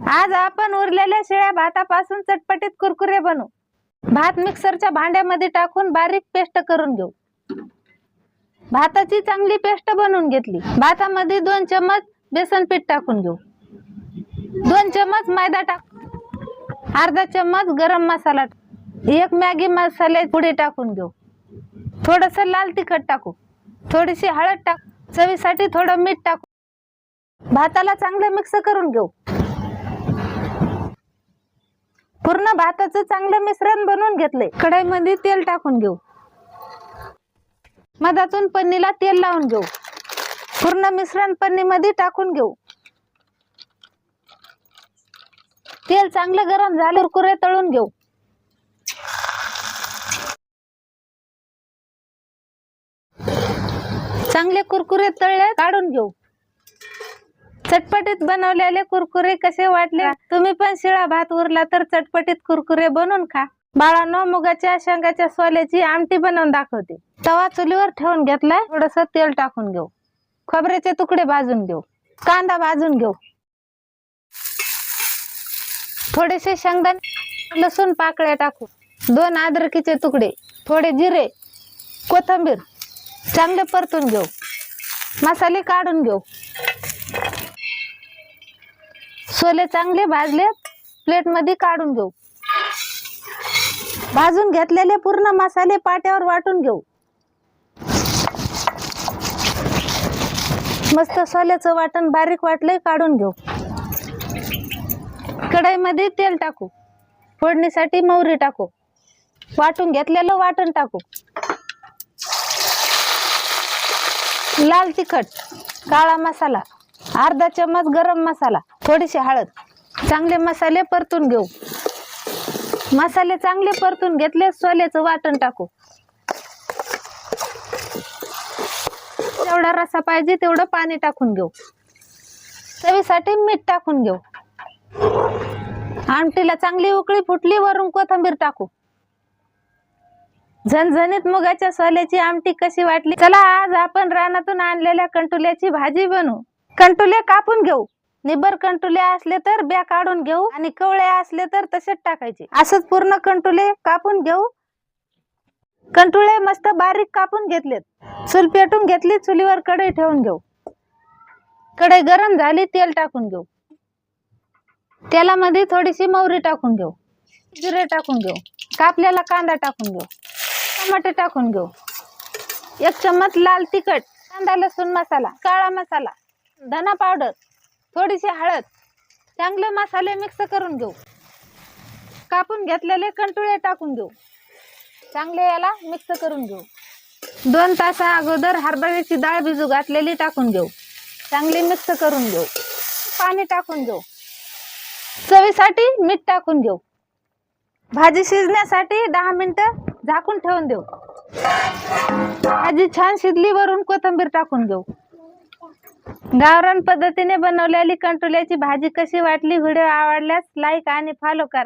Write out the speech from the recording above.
आज आपण उरलेल्या शिळ्या भातापासून चटपटीत कुरकुरे बनवू. भात मिक्सरच्या भांड्यामध्ये टाकून बारीक पेस्ट करून घेऊ. भाताची चांगली पेस्ट बनवून घेतली. भातामध्ये दोन चमच बेसन पीठ टाकून घेऊ. दोन चमच मैदा टाक. अर्धा चमच गरम मसाला एक मॅगी मसाले पुढे टाकून घेऊ. थोडस लाल तिखट टाकू. थोडीशी हळद टाक. चवीसाठी थोडं मीठ टाकू. भाताला चांगलं मिक्स करून घेऊ. पूर्ण भाताचं चांगलं मिश्रण बनवून घेतलंय. कढाईमध्ये तेल टाकून घेऊ. मधातून पन्नीला तेल लावून घेऊ. पूर्ण मिश्रण पन्नीमध्ये टाकून घेऊ. तेल चांगलं गरम झालं कुरकुरे तळून घेऊ. चांगले कुरकुरे तळले काढून घेऊ. चटपटीत बनवलेले कुरकुरे कसे वाटले? तुम्ही पण शिळा भात उरला तर चटपटीत कुरकुरे बनवून खा. बाळांनो मुगाच्या शेंगाच्या सोल्याची आमटी बनवून दाखवते. तवा चुलीवर ठेवून घेतलाय. थोडस तेल टाकून घेऊ. खोबऱ्याचे तुकडे भाजून घेऊ. कांदा भाजून घेऊ. थोडेसे शेंगदाणे लसूण पाकळ्या टाकू. दोन अद्रकीचे तुकडे थोडे जिरे कोथंबीर. चांगले परतून घेऊ. मसाले काढून घेऊ. सोले चांगले भाजले प्लेटमध्ये काढून घेऊ. भाजून घेतलेले पूर्ण मसाले पाट्यावर वाटून घेऊ. मस्त सोल्याचं वाटण बारीक वाटलंय काढून घेऊ. कढईमध्ये तेल टाकू. फोडणीसाठी मोहरी टाकू. वाटून घेतलेलं वाटण टाकू. लाल तिखट काळा मसाला अर्धा चम्मच गरम मसाला. थोडीशी हळद. चांगले मसाले परतून घेऊ. मसाले चांगले परतून घेतले सोल्याचं वाटण टाकू. जेवढा रसा पाहिजे तेवढं पाणी टाकून घेऊ. चवीसाठी मीठ टाकून घेऊ. आमटीला चांगली उकळी फुटली वरून कोथंबीर टाकू. झणझणीत मुगाच्या सोल्याची आमटी कशी वाटली? चला आज आपण रानातून आणलेल्या कंटुल्याची भाजी बनवू. कंटुले कापून घेऊ. निबर कंटुले असले तर ब्या काढून घेऊ आणि कवळे असले तर तसेच टाकायचे. असंच पूर्ण कंटुले कापून घेऊ. कंटुळे मस्त बारीक कापून घेतलेत. चूल पेटून घेतली चुलीवर कढई ठेवून घेऊ. कढई गरम झाली तेल टाकून घेऊ. तेलामध्ये थोडीशी मोहरी टाकून घेऊ. जिरे टाकून घेऊ. कापलेला कांदा टाकून घेऊ. टमाटे टाकून घेऊ. एक चम्मच लाल तिखट कांदा लसूण मसाला काळा मसाला धना पावडर थोडीशी हळद चांगले मसाले मिक्स करून घेऊ. कापून घेतलेले कंटुळे टाकून घेऊ. चांगले याला मिक्स करून घेऊ. दोन तासा अगोदर हरभऱ्याची डाळ भिजू घातलेली टाकून घेऊ. चांगली मिक्स करून घेऊ. पाणी टाकून घेऊ. चवीसाठी मीठ टाकून घेऊ. भाजी शिजण्यासाठी दहा मिनिटं झाकून ठेवून देऊ. भाजी छान शिजली वरून कोथिंबीर टाकून घेऊ. गावरान पद्धतीने बनवलेली कंटोल्याची भाजी कशी वाटली? व्हिडिओ आवडल्यास लाईक आणि फॉलो करा.